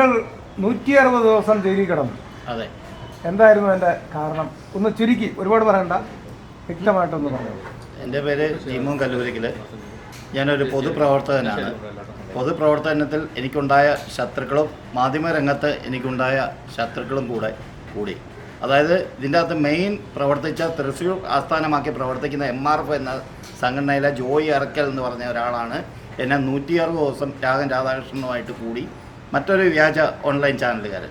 താങ്കൾ നൂറ്റി അറുപത് ദിവസം ജയിലിൽ കിടന്നു. അതെ. എന്തായിരുന്നു അതിന്റെ കാരണം? ഒന്ന് ചുരുക്കി ഒരുപാട് പറയണ്ട. വ്യക്തമായിട്ടൊന്ന് പറഞ്ഞു. എന്റെ പേര് ടീമോൻ കല്ലൂരിക്കൽ ഞാനൊരു പൊതുപ്രവർത്തകനാണ്. പൊതുപ്രവർത്തനത്തിൽ എനിക്കുണ്ടായ ശത്രുക്കളും മാധ്യമരംഗത്ത് എനിക്കുണ്ടായ ശത്രുക്കളും കൂടെ കൂടി. അതായത് ഇതിന്റെ അകത്ത് മെയിൻ പ്രവർത്തിച്ച തൃശ്ശൂർ ആസ്ഥാനമാക്കി പ്രവർത്തിക്കുന്ന എം ആർ എഫ് എന്ന സംഘടനയിലെ ജോയി അറക്കൽ എന്ന് പറഞ്ഞ ഒരാളാണ്. എന്നെ നൂറ്റി അറുപത് ദിവസം രാഗൻ രാധാകൃഷ്ണനുമായിട്ട് കൂടി മറ്റൊരു വ്യാജ ഓൺലൈൻ ചാനലുകാർ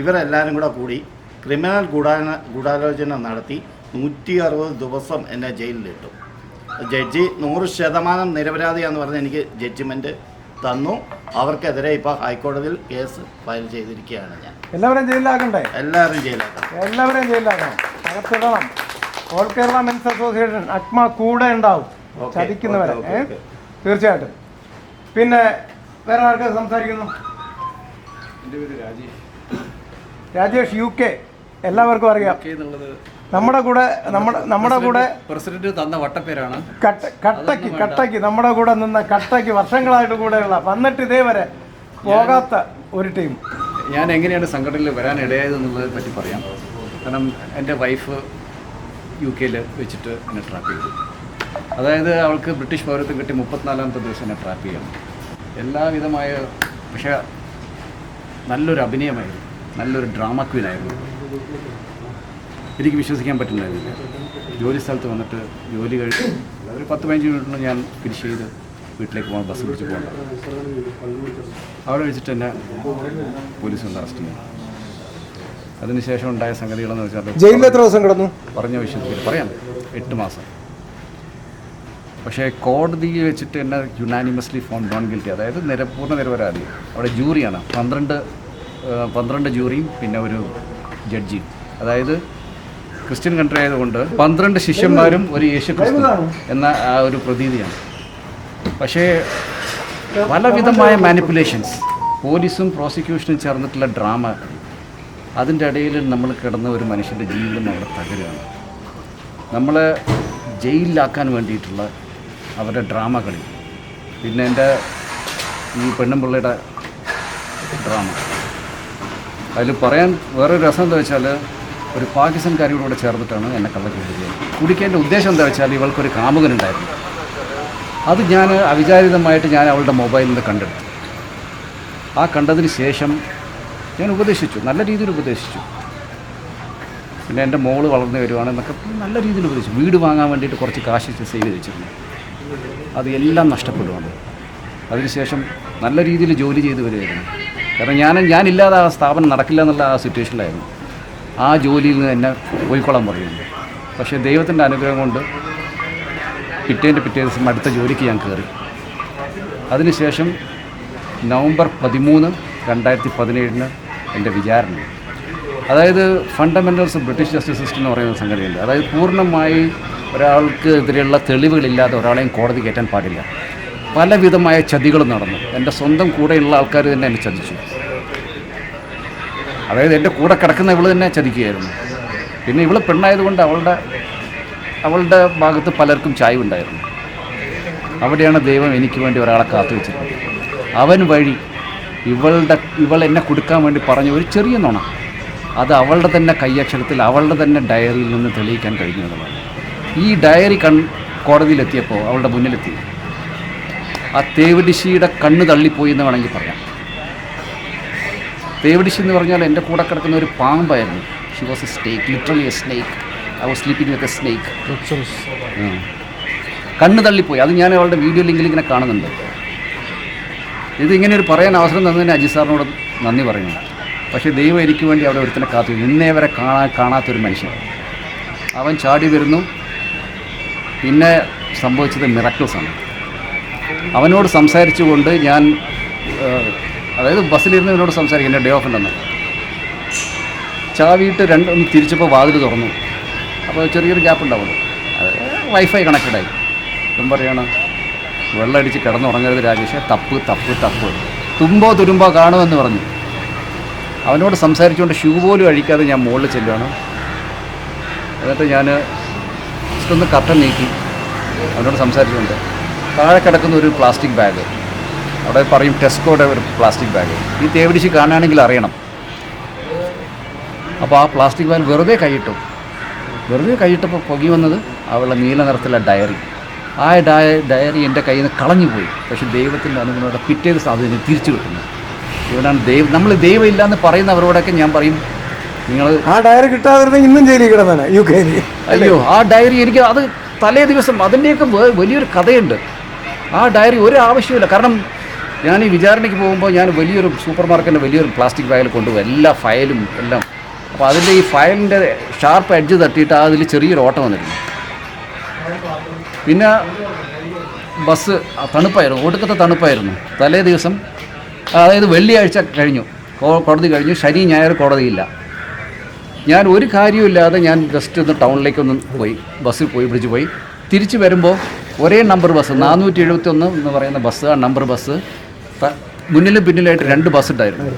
ഇവരെല്ലാവരും കൂടെ കൂടി ക്രിമിനൽ ഗൂഢാന ഗൂഢാലോചന നടത്തി നൂറ്റി അറുപത് ദിവസം എന്നെ ജയിലിലിട്ടു. ജഡ്ജി നൂറ് ശതമാനം നിരപരാധിയാന്ന് പറഞ്ഞ് എനിക്ക് ജഡ്ജിമെന്റ് തന്നു. അവർക്കെതിരെ ഇപ്പോൾ ഹൈക്കോടതിയിൽ കേസ് ഫയൽ ചെയ്തിരിക്കുകയാണ് ഞാൻ. എല്ലാവരെയും ജയിലിലാക്കണ്ടേ? എല്ലാവരും ജയിലാക്കണം എല്ലാവരെയും ജയിലിലാക്കണം. അകത്തിടണം. All Kerala men's association AKMA കൂടെ ഉണ്ടാവും ചതിക്കുന്നവരെ. തീർച്ചയായിട്ടും. പിന്നെ വേറെ ആർക്കും സംസാരിക്കുന്നു? എന്റെ പേര് രാജേഷ്. രാജേഷ് യു കെ എല്ലാവർക്കും അറിയാം. നമ്മുടെ കൂടെ നമ്മുടെ നമ്മുടെ കൂടെ പ്രസിഡന്റ് തന്ന വട്ടപ്പേരാണ്. കട്ട കട്ടക്ക് കട്ടയ്ക്ക് നമ്മുടെ കൂടെ നിന്ന കട്ടക്ക് വർഷങ്ങളായിട്ട് കൂടെയുള്ള വന്നിട്ട് ഇതേവരെ പോകാത്ത ഒരു ടീം. ഞാൻ എങ്ങനെയാണ് സംഘടനയിൽ വരാൻ ഇടയായതെന്നുള്ളതിനെ പറ്റി പറയാം. കാരണം എന്റെ വൈഫ് യു കെയിൽ വെച്ചിട്ട് എന്നെ ട്രാപ്പ് ചെയ്തു. അതായത് അവൾക്ക് ബ്രിട്ടീഷ് പൗരത്വം കിട്ടി മുപ്പത്തിനാലാമത്തെ ദിവസം എന്നെ ട്രാപ്പ് ചെയ്യണം. എല്ലാവിധമായ പക്ഷേ നല്ലൊരു അഭിനയമായിരുന്നു. നല്ലൊരു ഡ്രാമ ക്വീനായിരുന്നു എനിക്ക് വിശ്വസിക്കാൻ പറ്റുന്നുണ്ടായിരുന്നില്ല. ജോലി സ്ഥലത്ത് വന്നിട്ട് ജോലി കഴിഞ്ഞ് ഒരു പത്ത് പതിനഞ്ച് മിനിറ്റിന് ഞാൻ ഫിനിഷ് ചെയ്ത് വീട്ടിലേക്ക് പോകണം ബസ് പിടിച്ച് പോകണ്ട അവിടെ വെച്ചിട്ട് തന്നെ പോലീസ് ഒന്ന് അറസ്റ്റ് ചെയ്യും അതിനുശേഷം ഉണ്ടായ സംഗതികളെന്ന് വെച്ചാൽ ജയിലിൽ എത്ര ദിവസം കിടന്നു? പറഞ്ഞ വിശ്വസിക്കില്ല പറയാം. എട്ട് മാസം. പക്ഷേ കോടതിയിൽ വെച്ചിട്ട് എന്നെ യുനാനിമസ്ലി ഫോൺ നോൺ ഗിൽറ്റി അതായത് നിര പൂർണ നിരപരാധി. അവിടെ ജൂറിയാണ് പന്ത്രണ്ട് പന്ത്രണ്ട് ജൂറിയും പിന്നെ ഒരു ജഡ്ജിയും അതായത് ക്രിസ്ത്യൻ കൺട്രി ആയതുകൊണ്ട് പന്ത്രണ്ട് ശിഷ്യന്മാരും ഒരു യേശു ക്രിസ്തു എന്ന ആ ഒരു പ്രതീതിയാണ്. പക്ഷേ പലവിധമായ മാനിപ്പുലേഷൻസ് പോലീസും പ്രോസിക്യൂഷനും ചേർന്നിട്ടുള്ള ഡ്രാമ അതിന്റെ ഇടയിൽ നമ്മൾ കിടന്ന ഒരു മനുഷ്യന്റെ ജീവിതം അവിടെ തകരുകയാണ്. നമ്മളെ ജയിലിലാക്കാൻ വേണ്ടിയിട്ടുള്ള അവരുടെ ഡ്രാമ കളി പിന്നെ എന്റെ ഈ പെണ്ണുമ്പിള്ളയുടെ ഡ്രാമ. അതിൽ പറയാൻ വേറൊരു രസം എന്താ വെച്ചാൽ ഒരു പാകിസ്ഥാൻകാരിയോട് കൂടെ ചേർന്നിട്ടാണ് എന്നെ കള്ളക്കൂടിയത് കുടിക്കേണ്ട ഉദ്ദേശം എന്താ വെച്ചാൽ ഇവൾക്കൊരു കാമുകനുണ്ടായിരുന്നു. അത് ഞാൻ അവിചാരിതമായിട്ട് ഞാൻ അവളുടെ മൊബൈലിൽ നിന്ന് കണ്ടെടുത്തു. ആ കണ്ടതിന് ശേഷം ഞാൻ ഉപദേശിച്ചു. നല്ല രീതിയിൽ ഉപദേശിച്ചു. പിന്നെ എന്റെ മോൾ വളർന്നു വരുവാണ് എന്നൊക്കെ നല്ല രീതിയിൽ ഉപദേശിച്ചു. വീട് വാങ്ങാൻ വേണ്ടിയിട്ട് കുറച്ച് കാശ് സേവ് ചെയ്ത് വെച്ചിരുന്നു അത് എല്ലാം നഷ്ടപ്പെടുവാണ്. അതിനുശേഷം നല്ല രീതിയിൽ ജോലി ചെയ്ത് വരികയായിരുന്നു. കാരണം ഞാൻ ഞാനില്ലാതെ ആ സ്ഥാപനം നടക്കില്ല എന്നുള്ള ആ സിറ്റുവേഷനിലായിരുന്നു ആ ജോലിയിൽ നിന്ന് എന്നെ പോയിക്കൊള്ളാൻ പറയുന്നു. പക്ഷേ ദൈവത്തിന്റെ അനുഗ്രഹം കൊണ്ട് പിറ്റേന്റെ പിറ്റേ ദിവസം അടുത്ത ജോലിക്ക് ഞാൻ കയറി. അതിനുശേഷം നവംബർ പതിമൂന്ന് രണ്ടായിരത്തി പതിനേഴിന് എന്റെ വിചാരണ. അതായത് ഫണ്ടമെന്റൽസ് ബ്രിട്ടീഷ് ജസ്റ്റിസ് സിസ്റ്റം എന്ന് പറയുന്ന സംഗതിയുണ്ട്. അതായത് പൂർണമായി ഒരാൾക്ക് എതിരെയുള്ള തെളിവുകളില്ലാതെ ഒരാളെയും കോടതി കയറ്റാൻ പാടില്ല. പലവിധമായ ചതികളും നടന്നു. എന്റെ സ്വന്തം കൂടെയുള്ള ആൾക്കാർ തന്നെ എന്നെ ചതിച്ചു. അതായത് എന്റെ കൂടെ കിടക്കുന്ന ഇവൾ തന്നെ ചതിക്കുകയായിരുന്നു. പിന്നെ ഇവൾ പെണ്ണായതുകൊണ്ട് അവളുടെ അവളുടെ ഭാഗത്ത് പലർക്കും ചായവുണ്ടായിരുന്നു. അവിടെയാണ് ദൈവം എനിക്ക് വേണ്ടി ഒരാളെ കാത്തു വെച്ചിരുന്നത് അവൻ വഴി ഇവളുടെ ഇവൾ എന്നെ കൊടുക്കാൻ വേണ്ടി പറഞ്ഞ ഒരു ചെറിയ നുണ അത് അവളുടെ തന്നെ കൈയക്ഷരത്തിൽ അവളുടെ തന്നെ ഡയറിയിൽ നിന്ന് തെളിയിക്കാൻ കഴിഞ്ഞു എന്നുള്ളതാണ്. ഈ ഡയറി കൺ കോടതിയിലെത്തിയപ്പോൾ അവളുടെ മുന്നിലെത്തി. ആ തേവടിശിയുടെ കണ്ണ് തള്ളിപ്പോയി എന്ന് വേണമെങ്കിൽ പറയാം. തേവടിശി എന്ന് പറഞ്ഞാൽ എന്റെ കൂടെ കിടക്കുന്ന ഒരു പാമ്പായിരുന്നു. She was a snake literally a snake I was sleeping with a snake കണ്ണ് തള്ളിപ്പോയി. അത് ഞാൻ അവളുടെ വീഡിയോ ലിങ്കിൽ ഇങ്ങനെ കാണുന്നുണ്ട്. ഇത് ഇങ്ങനെ ഒരു പറയാൻ അവസരം തന്നതിന് അജി സാറിനോട് നന്ദി പറയുന്നു. പക്ഷേ ദൈവം എനിക്ക് വേണ്ടി അവിടെ ഒരുത്തനെ കാത്തു. ഇന്നേ വരെ കാണാൻ കാണാത്തൊരു മനുഷ്യൻ. അവൻ ചാടി വരുന്നു. പിന്നെ സംഭവിച്ചത് മിറക്കിൾസാണ് അവനോട് സംസാരിച്ചുകൊണ്ട് ഞാൻ അതായത് ബസ്സിലിരുന്ന് ഇവനോട് സംസാരിക്കും എന്റെ ഡേ ഓഫ് ഉണ്ടെന്ന്. ചാവിയിട്ട് രണ്ടും തിരിച്ചപ്പോൾ വാതിൽ തുറന്നു. അപ്പോൾ ചെറിയൊരു ഗ്യാപ്പ് ഉണ്ടാവുള്ളൂ വൈഫൈ കണക്റ്റഡായി ഇപ്പം പറയണം വെള്ളമടിച്ച് കിടന്നുറങ്ങരുത് രാജേഷ് തപ്പ് തപ്പ് തപ്പ്. തുമ്പോ തുരുമ്പോ കാണുമെന്ന് പറഞ്ഞു. അവനോട് സംസാരിച്ചുകൊണ്ട് ഷൂ പോലും അഴിക്കാതെ ഞാൻ മുകളിൽ ചെല്ലുകയാണ് എന്നിട്ട് ഞാൻ ഒന്ന് കർട്ടൻ നീക്കി അവനോട് സംസാരിച്ചുകൊണ്ട് താഴെ കിടക്കുന്ന ഒരു പ്ലാസ്റ്റിക് ബാഗ്. അവിടെ പറയും ടെസ്കോയുടെ ഒരു പ്ലാസ്റ്റിക് ബാഗ്. ഈ തേവിടിച്ച് കാണുകയാണെങ്കിൽ അറിയണം. അപ്പോൾ ആ പ്ലാസ്റ്റിക് ബാഗ് വെറുതെ കൈയിട്ടു. വെറുതെ കൈയിട്ടപ്പോൾ പൊങ്ങി വന്നത് അവളുടെ നീല നിറത്തിലെ ഡയറി. ആ ഡയ ഡയറി എന്റെ കയ്യിൽ നിന്ന് കളഞ്ഞു പോയി. പക്ഷേ ദൈവത്തിന്റെ അനുഗ്രഹത്തോടെ പിറ്റേ ദിവസം അതിന് തിരിച്ചു കിട്ടുന്നു. ഇവനാണ് ദൈവം. നമ്മൾ ദൈവം ഇല്ലാന്ന് പറയുന്നവരോടൊക്കെ ഞാൻ പറയും നിങ്ങൾ ആ ഡയറി കിട്ടാതിരുന്ന ഇന്നും ജയിലിൽ കിടന്നാണ് യു കെയിൽ അയ്യോ ആ ഡയറി എനിക്ക് അത് തലേ ദിവസം അതിന്റെയൊക്കെ വലിയൊരു കഥയുണ്ട്. ആ ഡയറി ഒരു ആവശ്യമില്ല കാരണം ഞാൻ ഈ വിചാരണയ്ക്ക് പോകുമ്പോൾ ഞാൻ വലിയൊരു സൂപ്പർ മാർക്കറ്റിന്റെ വലിയൊരു പ്ലാസ്റ്റിക് ബാഗിൽ കൊണ്ടുപോകും എല്ലാ ഫയലും എല്ലാം. അപ്പോൾ അതിന്റെ ഈ ഫയലിന്റെ ഷാർപ്പ് എഡ്ജ് തട്ടിയിട്ട് അതിൽ ചെറിയൊരു ഓട്ടം വന്നിരുന്നു. പിന്നെ ബസ് തണുപ്പായിരുന്നു. ഒടുക്കത്തെ തണുപ്പായിരുന്നു. തലേ ദിവസം അതായത് വെള്ളിയാഴ്ച കഴിഞ്ഞു. കോടതി കഴിഞ്ഞു. ശനി ഞായർ കോടതിയില്ല. ഞാൻ ഒരു കാര്യമില്ലാതെ ഞാൻ ജസ്റ്റ് ഒന്ന് ടൗണിലേക്കൊന്ന് പോയി. ബസ്സിൽ പോയി ബ്രിഡ്ജ് പോയി. തിരിച്ചു വരുമ്പോൾ ഒരേ നമ്പർ ബസ് നാനൂറ്റി എഴുപത്തി ഒന്ന് എന്ന് പറയുന്ന ബസ് ആ നമ്പർ ബസ് മുന്നിലും പിന്നിലായിട്ട് രണ്ട് ബസ് ഉണ്ടായിരുന്നു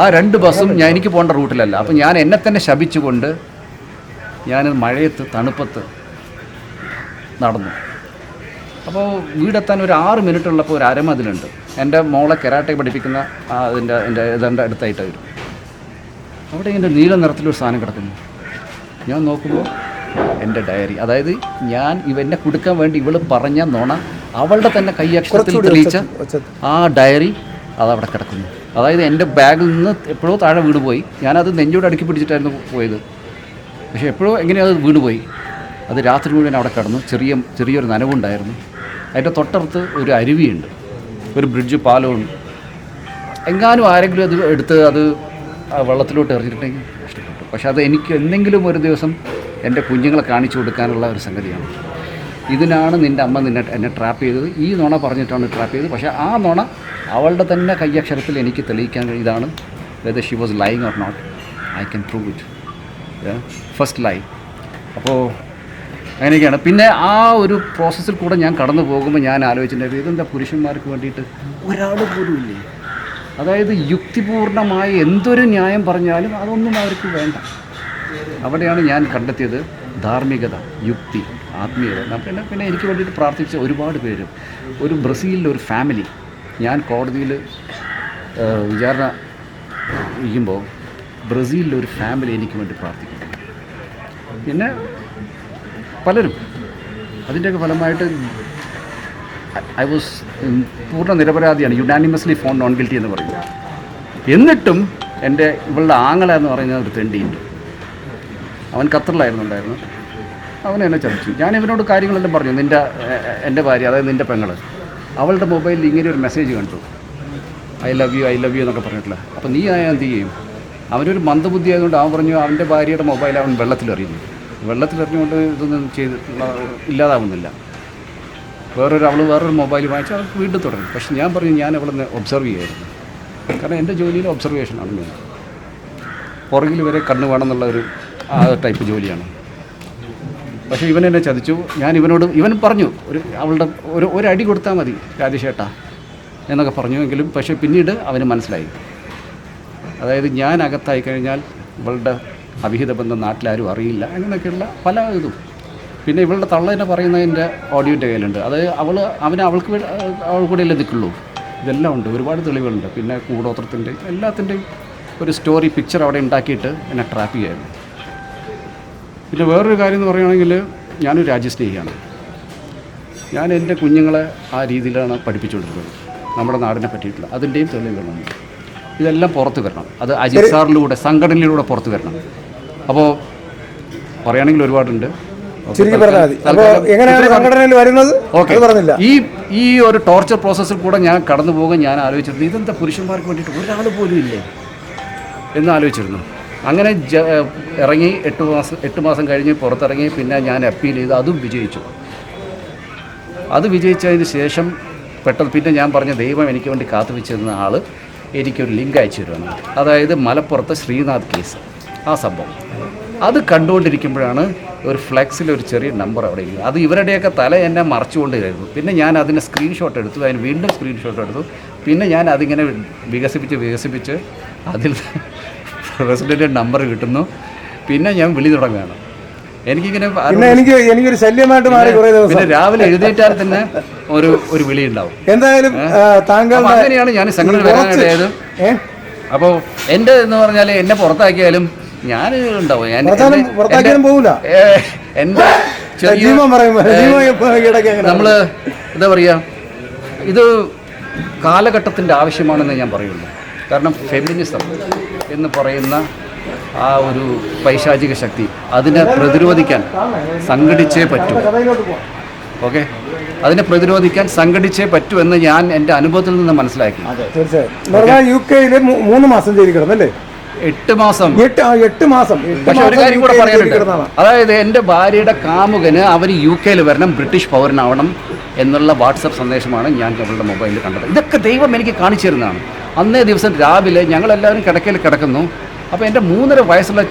ആ രണ്ട് ബസ്സും ഞാൻ എനിക്ക് പോകേണ്ട റൂട്ടിലല്ല അപ്പം ഞാൻ എന്നെ തന്നെ ശപിച്ചുകൊണ്ട് ഞാൻ മഴയത്ത് തണുപ്പത്ത് നടന്നു. അപ്പോൾ വീടെത്താൻ ഒരു ആറ് മിനിറ്റ് ഉള്ളപ്പോൾ ഒരു അരമതിലുണ്ട് എന്റെ മോളെ കെരാട്ടെ പഠിപ്പിക്കുന്ന അതിന്റെ എന്റെ ഇതെന്റെ അടുത്തായിട്ട് വരും അവിടെ എന്റെ നീല നിറത്തിലൊരു സാധനം കിടക്കുന്നു. ഞാൻ നോക്കുമ്പോൾ എന്റെ ഡയറി. അതായത് ഞാൻ ഇവനെ കൊടുക്കാൻ വേണ്ടി ഇവൾ പറഞ്ഞ നോണ അവളുടെ തന്നെ കൈയക്ഷരത്തിൽ തെളിയിച്ച ആ ഡയറി അതവിടെ കിടക്കുന്നു. അതായത് എന്റെ ബാഗിൽ നിന്ന് എപ്പോഴോ താഴെ വീണ് പോയി. ഞാനത് നെഞ്ചോട് അടുക്കി പിടിച്ചിട്ടായിരുന്നു പോയത്. പക്ഷേ എപ്പോഴോ എങ്ങനെയോ അത് വീണ് പോയി. അത് രാത്രി മുഴുവൻ അവിടെ കിടന്നു. ചെറിയ ചെറിയൊരു നനവുണ്ടായിരുന്നു. അതിന്റെ തൊട്ടടുത്ത് ഒരു അരുവിയുണ്ട്. ഒരു ബ്രിഡ്ജ് പാലമുണ്ട് എങ്ങാനും ആരെങ്കിലും അത് എടുത്ത് അത് വെള്ളത്തിലോട്ട് എറിഞ്ഞിട്ടുണ്ടെങ്കിൽ ഇഷ്ടപ്പെട്ടു പക്ഷെ അത് എനിക്ക് എന്തെങ്കിലും ഒരു ദിവസം എന്റെ കുഞ്ഞുങ്ങളെ കാണിച്ചു കൊടുക്കാനുള്ള ഒരു സംഗതിയാണ്. ഇതിനാണ് നിന്റെ അമ്മ നിന്നെ എന്നെ ട്രാപ്പ് ചെയ്തത്. ഈ നുണ പറഞ്ഞിട്ടാണ് ട്രാപ്പ് ചെയ്തത്. പക്ഷേ ആ നുണ അവളുടെ തന്നെ കയ്യക്ഷരത്തിൽ എനിക്ക് തെളിയിക്കാൻ. ഇതാണ് whether she was lying or not I can prove it first lie അപ്പോൾ അങ്ങനെയൊക്കെയാണ്. പിന്നെ ആ ഒരു പ്രോസസ്സിൽ കൂടെ ഞാൻ കടന്നു പോകുമ്പോൾ ഞാൻ ആലോചിച്ചിട്ടുണ്ടായിരുന്നു ഇതെന്താ പുരുഷന്മാർക്ക് വേണ്ടിയിട്ട്? ഒരാൾ പോലും ഇല്ലേ? അതായത് യുക്തിപൂർണമായ എന്തൊരു ന്യായം പറഞ്ഞാലും അതൊന്നും അവർക്ക് വേണ്ട. അവിടെയാണ് ഞാൻ കണ്ടെത്തിയത് ധാർമ്മികത യുക്തി ആത്മീയത. പിന്നെ പിന്നെ എനിക്ക് വേണ്ടിയിട്ട് പ്രാർത്ഥിച്ച ഒരുപാട് പേര്. ഒരു ബ്രസീലിലെ ഒരു ഫാമിലി ഞാൻ കോടതിയിൽ വിചാരണ ഇരിക്കുമ്പോൾ ബ്രസീലിലെ ഒരു ഫാമിലി എനിക്ക് വേണ്ടി പ്രാർത്ഥിക്കും പിന്നെ പലരും. അതിന്റെയൊക്കെ ഫലമായിട്ട് ഐ വാസ് പൂർണ നിരപരാധിയാണ്. യുനാനിമസ്ലി ഫോൺ നോൺ ഗിൽറ്റി എന്ന് പറയുന്നത്. എന്നിട്ടും എന്റെ ഇവളുടെ ആങ്ങള എന്ന് പറയുന്ന ഒരു തെണ്ടിയുണ്ട്. അവൻ ഖത്തറിലായിരുന്നു ഉണ്ടായിരുന്നു അവൻ എന്നെ ചതിച്ചു. ഞാൻ ഇവനോട് കാര്യങ്ങളെല്ലാം പറഞ്ഞു. നിന്റെ എന്റെ ഭാര്യ അതായത് നിന്റെ പെങ്ങൾ അവളുടെ മൊബൈലിൽ ഇങ്ങനെ ഒരു മെസ്സേജ് കണ്ടു. I love you I love you എന്നൊക്കെ പറഞ്ഞിട്ടില്ല. അപ്പോൾ നീ ആയാൽ എന്ത് ചെയ്യും? അവനൊരു മന്ദബുദ്ധി ആയതുകൊണ്ട് അവൻ പറഞ്ഞു അവന്റെ ഭാര്യയുടെ മൊബൈൽ അവൻ വെള്ളത്തിലെറിയുന്നു വെള്ളത്തിലെറിഞ്ഞുകൊണ്ട് ഇതൊന്നും ചെയ്ത് ഇല്ലാതാവുന്നില്ല. വേറൊരു അവൾ വേറൊരു മൊബൈൽ വാങ്ങിച്ച് അവൾക്ക് വീണ്ടും തുടങ്ങി. പക്ഷെ ഞാൻ പറഞ്ഞു ഞാൻ അവളെ ഒബ്സർവ് ചെയ്യായിരുന്നു. കാരണം എന്റെ ജോലിയിൽ ഒബ്സർവേഷനാണ് ഞാൻ പുറകിൽ വരെ കണ്ണ് വേണമെന്നുള്ള ഒരു ആ ടൈപ്പ് ജോലിയാണ്. പക്ഷേ ഇവൻ എന്നെ ചതിച്ചു. ഞാൻ ഇവനോട് ഇവൻ പറഞ്ഞു ഒരു അവളുടെ ഒരു ഒരടി കൊടുത്താൽ മതി രാജേഷേട്ടാ എന്നൊക്കെ പറഞ്ഞുവെങ്കിലും പക്ഷെ പിന്നീട് അവന് മനസ്സിലായി. അതായത് ഞാൻ അകത്തായി കഴിഞ്ഞാൽ ഇവളുടെ അവിഹിത ബന്ധം നാട്ടിലാരും അറിയില്ല അങ്ങനെയൊക്കെയുള്ള പല ഇതും. പിന്നെ ഇവളുടെ തള്ള പറയുന്നതിന്റെ ഓഡിയോന്റെ കയ്യിലുണ്ട്. അത് അവൾ അവന് അവൾക്ക് അവൾക്കൂടെയല്ലേ അവൾ കൂടെയല്ലേ നിൽക്കുള്ളൂ. ഇതെല്ലാം ഉണ്ട്. ഒരുപാട് തെളിവുകളുണ്ട്. പിന്നെ കൂടോത്രത്തിന്റെ എല്ലാത്തിന്റെയും ഒരു സ്റ്റോറി പിക്ചർ അവിടെ ഉണ്ടാക്കിയിട്ട് എന്നെ ട്രാപ്പ് ചെയ്യായിരുന്നു. പിന്നെ വേറൊരു കാര്യം എന്ന് പറയുകയാണെങ്കിൽ ഞാനൊരു രാജ്യസ്നേഹിയാണ്. ഞാൻ എന്റെ കുഞ്ഞുങ്ങളെ ആ രീതിയിലാണ് പഠിപ്പിച്ചുകൊണ്ടിരുന്നത് നമ്മുടെ നാടിനെ പറ്റിയിട്ടുള്ള അതിന്റെയും തെളിവുകളാണ്. ഇതെല്ലാം പുറത്ത് വരണം. അത് അജിത് സാറിലൂടെ സംഘടനയിലൂടെ പുറത്ത് വരണം. അപ്പോൾ പറയുകയാണെങ്കിൽ ഒരുപാടുണ്ട്. ചുരുക്കി പറഞ്ഞാൽ മതി. അപ്പോൾ എങ്ങനെയാണ് സംഘടനയിൽ വരുന്നത്? ഓക്കെ. പറഞ്ഞില്ല. ഈ ഈ ഒരു ടോർച്ചർ പ്രോസസ്സിൽ കൂടെ ഞാൻ കടന്നു പോകാൻ ഞാൻ ആലോചിച്ചിരുന്നു. ഇതെന്താ പുരുഷന്മാർക്ക് വേണ്ടിയിട്ട്? ഒരാൾ പോലും ഇല്ലേ? എന്ന് ആലോചിച്ചിരുന്നു. അങ്ങനെ ഇറങ്ങി എട്ട് മാസം എട്ട് മാസം കഴിഞ്ഞ് പുറത്തിറങ്ങി പിന്നെ ഞാൻ അപ്പീൽ ചെയ്ത് അതും വിജയിച്ചു. അത് വിജയിച്ചതിന് ശേഷം പെട്ടെന്ന് പിന്നെ ഞാൻ പറഞ്ഞ ദൈവം എനിക്ക് വേണ്ടി കാത്തു വെച്ചിരുന്ന ആൾ എനിക്കൊരു ലിങ്ക് അയച്ചു തരുവാണ്. അതായത് മലപ്പുറത്തെ ശ്രീനാഥ് കേസ് ആ സംഭവം. അത് കണ്ടുകൊണ്ടിരിക്കുമ്പോഴാണ് ഒരു ഫ്ലെക്സിൽ ഒരു ചെറിയ നമ്പർ അവിടെ ഇരിക്കുന്നത്. അത് ഇവരുടെയൊക്കെ തല എന്നെ മറച്ചുകൊണ്ടിരുന്നു. പിന്നെ ഞാൻ അതിന്റെ സ്ക്രീൻഷോട്ട് എടുത്തു അതിന് വീണ്ടും സ്ക്രീൻഷോട്ട് എടുത്തു. പിന്നെ ഞാൻ അതിങ്ങനെ വികസിപ്പിച്ച് വികസിപ്പിച്ച് അതിൽ പ്രസിഡന്റെ നമ്പർ കിട്ടുന്നു. പിന്നെ ഞാൻ വിളി തുടങ്ങുകയാണ്. എനിക്കിങ്ങനെ എനിക്ക് എനിക്കൊരു ശല്യമായിട്ട് മാറി കുറേ ദിവസം. പിന്നെ രാവിലെ എഴുന്നേറ്റാൽ തന്നെ ഒരു ഒരു വിളി ഉണ്ടാവും. എന്തായാലും താങ്കൾ അങ്ങനെയാണ് ഞാൻ സംഘടന വരാനായത്? അപ്പോൾ എന്റെ എന്ന് പറഞ്ഞാൽ എന്നെ പുറത്താക്കിയാലും ഞാൻ ഉണ്ടാവും. എന്റെ- നമ്മൾ എന്താ പറയുക ഇത് കാലഘട്ടത്തിന്റെ ആവശ്യമാണെന്ന് ഞാൻ പറയുള്ളൂ. കാരണം ഫെമിനിസം. എന്ന് പറയുന്ന ആ ഒരു പൈശാചിക ശക്തി അതിനെ പ്രതിരോധിക്കാൻ സംഘടിച്ചേ പറ്റൂ. ഓക്കെ? അതിനെ പ്രതിരോധിക്കാൻ സംഘടിച്ചേ പറ്റൂ എന്ന് ഞാൻ എന്റെ അനുഭവത്തിൽ നിന്ന് മനസ്സിലാക്കി. തീർച്ചയായും. യു കെയിൽ മൂന്ന് മാസം ജയിലിൽ കിടന്നല്ലേ എട്ട് മാസം. എട്ട് മാസം. പക്ഷെ ഒരു കാര്യം കൂടെ പറയാനുണ്ട്. അതായത് എന്റെ ഭാര്യയുടെ കാമുകന് അവർ യു കെയിൽ വരണം ബ്രിട്ടീഷ് പൗരനാവണം എന്നുള്ള വാട്സപ്പ് സന്ദേശമാണ് ഞാൻ അവളുടെ മൊബൈലിൽ കണ്ടത്. ഇതൊക്കെ ദൈവം എനിക്ക് കാണിച്ചു തരുന്നതാണ്. അന്നേ ദിവസം രാവിലെ ഞങ്ങളെല്ലാവരും കിടക്കയിൽ കിടക്കുന്നു. അപ്പോൾ എന്റെ മൂന്നര വയസ്സുള്ള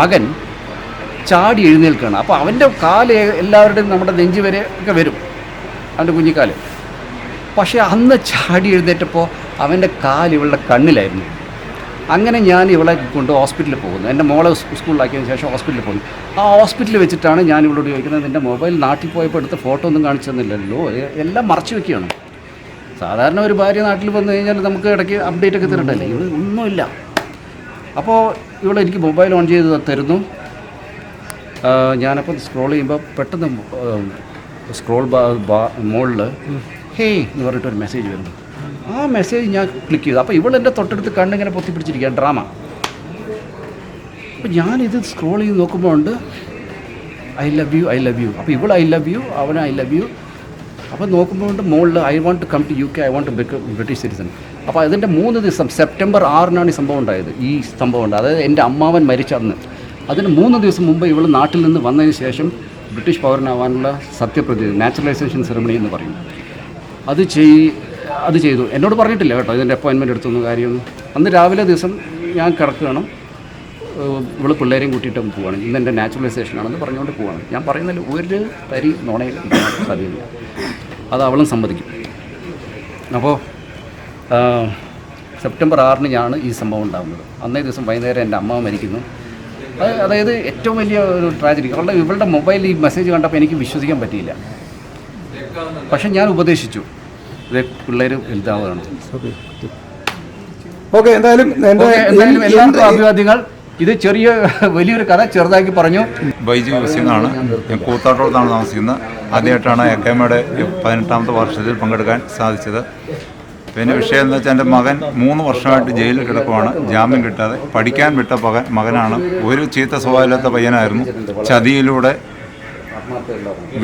മകൻ ചാടി എഴുന്നേൽക്കുകയാണ്. അപ്പോൾ അവന്റെ കാൽ എല്ലാവരുടെയും നമ്മുടെ നെഞ്ച് വരെ ഒക്കെ വരും. അവന്റെ കുഞ്ഞിക്കാൽ. പക്ഷേ അന്ന് ചാടി എഴുന്നേറ്റപ്പോൾ അവന്റെ കാൽ ഇവളുടെ കണ്ണിലായിരുന്നു. അങ്ങനെ ഞാൻ ഇവളെ കൊണ്ട് ഹോസ്പിറ്റലിൽ പോകുന്നു. എന്റെ മോളെ സ്കൂളിലാക്കിയതിന് ശേഷം ഹോസ്പിറ്റലിൽ പോകുന്നു. ആ ഹോസ്പിറ്റലിൽ വെച്ചിട്ടാണ് ഞാൻ ഇവളോട് ചോദിക്കുന്നത് എന്റെ മൊബൈൽ നാട്ടിൽ പോയപ്പോൾ എടുത്ത ഫോട്ടോ ഒന്നും കാണിച്ചു തന്നില്ലല്ലോ എല്ലാം മറച്ചു വെക്കുകയാണ്. സാധാരണ ഒരു ഭാര്യ നാട്ടിൽ വന്നു കഴിഞ്ഞാൽ നമുക്ക് ഇടയ്ക്ക് അപ്ഡേറ്റ് ഒക്കെ തരണ്ടല്ലേ? ഇത് ഒന്നുമില്ല. അപ്പോൾ ഇവിടെ എനിക്ക് മൊബൈൽ ഓൺ ചെയ്ത് തരുന്നു. ഞാനപ്പം സ്ക്രോൾ ചെയ്യുമ്പോൾ പെട്ടെന്ന് സ്ക്രോൾ മുകളിൽ ഹേ എന്ന് പറഞ്ഞിട്ടൊരു മെസ്സേജ് വരുന്നു. ആ മെസ്സേജ് ഞാൻ ക്ലിക്ക് ചെയ്തു. അപ്പോൾ ഇവൾ തൊട്ടടുത്ത് കണ്ണിങ്ങനെ പൊത്തിപ്പിടിച്ചിരിക്കുക ഡ്രാമ അപ്പോൾ ഞാനിത് സ്ക്രോൾ ചെയ്ത് നോക്കുമ്പോൾ ഉണ്ട് I love you I love you അപ്പോൾ ഇവൾ ഐ ലവ് യു അവൻ ഐ ലവ് യു അപ്പോൾ നോക്കുമ്പോൾ മുകളിൽ I want to come to U K I want to become British citizen അപ്പോൾ അതിന്റെ മൂന്ന് ദിവസം സെപ്റ്റംബർ ആറിനാണ് ഈ സംഭവം ഉണ്ടായത്. ഈ സംഭവം ഉണ്ട്. അതായത് എന്റെ അമ്മാവൻ മരിച്ച അന്ന്. അതിന് മൂന്ന് ദിവസം മുമ്പ് ഇവൾ നാട്ടിൽ നിന്ന് വന്നതിന് ശേഷം ബ്രിട്ടീഷ് പൗരനാവാനുള്ള സത്യപ്രതിജ്ഞ നാച്ചുറലൈസേഷൻ സെറമണി എന്ന് പറയും. അത് ചെയ് അത് ചെയ്തു. എന്നോട് പറഞ്ഞിട്ടില്ല കേട്ടോ ഇതിന്റെ അപ്പോയിൻമെന്റ് എടുത്തൊന്നും കാര്യമൊന്നും. അന്ന് രാവിലെ ദിവസം ഞാൻ കിടക്കുകയാണ്. ഇവൾ പിള്ളേരെയും കൂട്ടിയിട്ട് പോവാണ്. ഇന്ന് എന്റെ നാച്ചുറലൈസേഷൻ ആണെന്ന് പറഞ്ഞുകൊണ്ട് പോവാണ്. ഞാൻ പറയുന്നതിൽ ഒരു തരി നുണയിൽ സാധ്യതയില്ല. അത് അവളും സമ്മതിക്കും. അപ്പോൾ സെപ്റ്റംബർ ആറിന് ഞാൻ ഈ സംഭവം ഉണ്ടാകുന്നത് അന്നേ ദിവസം വൈകുന്നേരം എന്റെ അമ്മ മരിക്കുന്നു. അത് അതായത് ഏറ്റവും വലിയ ഒരു ട്രാജഡി അവളുടെ ഇവളുടെ മൊബൈലിൽ ഈ മെസ്സേജ് കണ്ടപ്പോൾ എനിക്ക് വിശ്വസിക്കാൻ പറ്റിയില്ല. പക്ഷെ ഞാൻ ഉപദേശിച്ചു. ഇത് പിള്ളേർ വലുതാവുകയാണ്. ഓക്കെ എന്തായാലും എന്തായാലും എന്ത്- എല്ലാവർക്കും അഭിവാദ്യങ്ങൾ ഇത് ചെറിയ വലിയൊരു കഥ ചെറുതാക്കി പറഞ്ഞു. ബൈജു യൂസിന്നാണ് ഞാൻ കൂത്താട്ടോളത്താണ് താമസിക്കുന്നത്. ആദ്യമായിട്ടാണ് എക്കേമയുടെ പതിനെട്ടാമത്തെ വർഷത്തിൽ പങ്കെടുക്കാൻ സാധിച്ചത്. പിന്നെ വിഷയം എന്ന് വെച്ചാൽ എന്റെ മകൻ മൂന്ന് വർഷമായിട്ട് ജയിലിൽ കിടക്കുവാണ്. ജാമ്യം കിട്ടാതെ പഠിക്കാൻ വിട്ട പകൻ മകനാണ്. ഒരു ചീത്ത സ്വഭാവമില്ലാത്ത പയ്യനായിരുന്നു. ചതിയിലൂടെ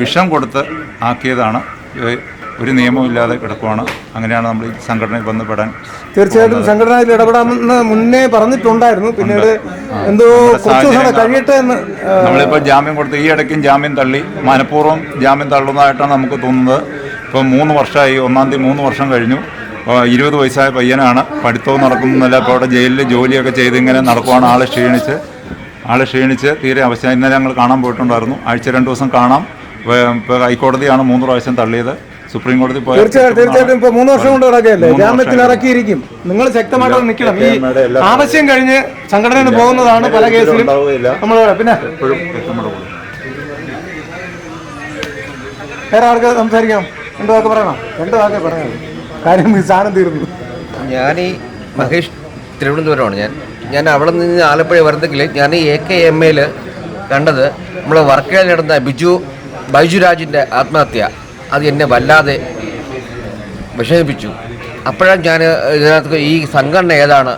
വിഷം കൊടുത്ത് ആക്കിയതാണ്. ഒരു നിയമമില്ലാതെ കിടക്കുവാണ്. അങ്ങനെയാണ് നമ്മൾ ഈ സംഘടനയിൽ ബന്ധപ്പെടാൻ തീർച്ചയായിട്ടും സംഘടനയിൽ ഇടപെടാമെന്ന് മുന്നേ പറഞ്ഞിട്ടുണ്ടായിരുന്നു. പിന്നീട് എന്തോ കഴിയട്ടെ എന്ന് നമ്മളിപ്പോൾ ജാമ്യം കൊടുത്ത് ഈ ഇടയ്ക്കും ജാമ്യം തള്ളി. മനഃപൂർവം ജാമ്യം തള്ളുന്നതായിട്ടാണ് നമുക്ക് തോന്നുന്നത്. ഇപ്പോൾ മൂന്ന് വർഷമായി ഒന്നാം തീയതി മൂന്ന് വർഷം കഴിഞ്ഞു. ഇരുപത് വയസ്സായ പയ്യനാണ്. പഠിത്തവും നടക്കുന്നില്ല. ഇപ്പോൾ അവിടെ ജയിലിൽ ജോലിയൊക്കെ ചെയ്ത് ഇങ്ങനെ നടക്കുവാണ് ആളെ ക്ഷീണിച്ച്. ആളെ ക്ഷീണിച്ച് തീരെ അവസ്ഥ ഇന്നലെ ഞങ്ങൾ കാണാൻ പോയിട്ടുണ്ടായിരുന്നു. ആഴ്ച രണ്ട് ദിവസം കാണാം. ഇപ്പോൾ ഹൈക്കോടതിയാണ് മൂന്ന് പ്രാവശ്യം തള്ളിയത്. സുപ്രീം കോടതി പോയ തീർച്ചയായിട്ടും തീർച്ചയായിട്ടും. ഇപ്പൊ മൂന്ന് വർഷം കൊണ്ട് ഇറക്കിയല്ലേ ജാമ്യത്തിൽ ഇറക്കിയിരിക്കും. നിങ്ങൾ ശക്തമായിട്ട് നിൽക്കണം. ഈ ആവശ്യം കഴിഞ്ഞ് സംഘടനയിൽ പോകുന്നതാണ് പല കേസിലും. നമ്മൾ പിന്നെ വേറെ ആർക്ക് സംസാരിക്കാം? രണ്ടു വാക്ക് പറയണം. രണ്ടു വാക്ക് പറയാം. കാര്യം ഈ സാധനം തീർന്നു. ഞാൻ ഈ മഹേഷ് തിരുവനന്തപുരമാണ്. ഞാൻ ഞാൻ അവിടെ നിന്ന് ആലപ്പുഴ വരുന്നെങ്കിൽ ഞാൻ ഈ എ കെ എം എയിൽ കണ്ടത് നമ്മൾ വർക്കേൽ നടന്ന ബിജു ബൈജു രാജിന്റെ ആത്മഹത്യ. അത് എന്നെ വല്ലാതെ വിഷമിപ്പിച്ചു. അപ്പോഴാണ് ഞാൻ ഇതിനകത്ത് ഈ സംഘടന ഏതാണ്?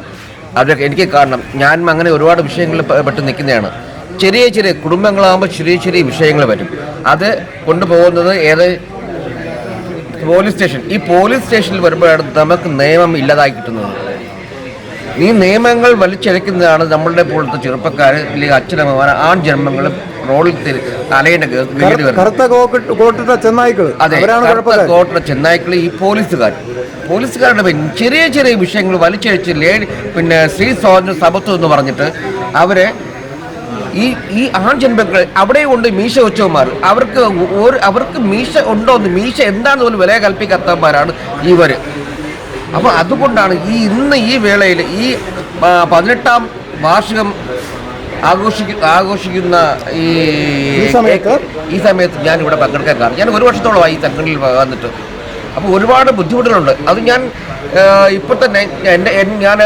അതൊക്കെ എനിക്ക് കാരണം ഞാൻ അങ്ങനെ ഒരുപാട് വിഷയങ്ങളിൽ പെട്ട് നിൽക്കുന്നതാണ്. ചെറിയ ചെറിയ കുടുംബങ്ങളാകുമ്പോൾ ചെറിയ ചെറിയ വിഷയങ്ങൾ വരും. അത് കൊണ്ടുപോകുന്നത് ഏത്? Police station. ഈ പോലീസ് സ്റ്റേഷനിൽ വരുമ്പോഴാണ് നമുക്ക് നിയമം ഇല്ലാതായി കിട്ടുന്നത്. ഈ നിയമങ്ങൾ വലിച്ചെടുക്കുന്നതാണ് നമ്മളുടെ പോലത്തെ ചെറുപ്പക്കാർ അല്ലെങ്കിൽ അച്ഛനമ്മമാർ ആൺ ജന്മങ്ങളും റോഡിൽ തലയുടെ കറുത്ത കോട്ടിട്ട ചെന്നായ്ക്കൾ അതെ കറുത്ത ഈ പോലീസുകാർ. പോലീസുകാരുടെ ചെറിയ ചെറിയ വിഷയങ്ങൾ വലിച്ചഴിച്ച് ലേഡി പിന്നെ സ്ത്രീ സ്വാതന്ത്ര്യ സമത്വം എന്ന് പറഞ്ഞിട്ട് അവരെ ഈ ഈ ആൺ ജന്മങ്ങൾ അവിടെ കൊണ്ട് മീശ വെച്ചവന്മാർ അവർക്ക് ഒരു അവർക്ക് മീശ ഉണ്ടോ എന്ന് മീശ എന്താണെന്ന് പോലും വില കൽപ്പിക്കാത്തവന്മാരാണ് ഇവർ അപ്പോൾ അതുകൊണ്ടാണ് ഈ ഇന്ന് ഈ വേളയിൽ ഈ പതിനെട്ടാം വാർഷികം ആഘോഷിക്ക ആഘോഷിക്കുന്ന ഈ ഈ സമയത്ത്? ഈ സമയത്ത് ഞാൻ ഇവിടെ പങ്കെടുക്കാൻ കാരണം. ഞാൻ ഒരു വർഷത്തോളമായി ഈ സംഘടനയിൽ വന്നിട്ട്. അപ്പോൾ ഒരുപാട് ബുദ്ധിമുട്ടുകളുണ്ട്. അത് ഞാൻ ഇപ്പം തന്നെ എന്റെ ഞാൻ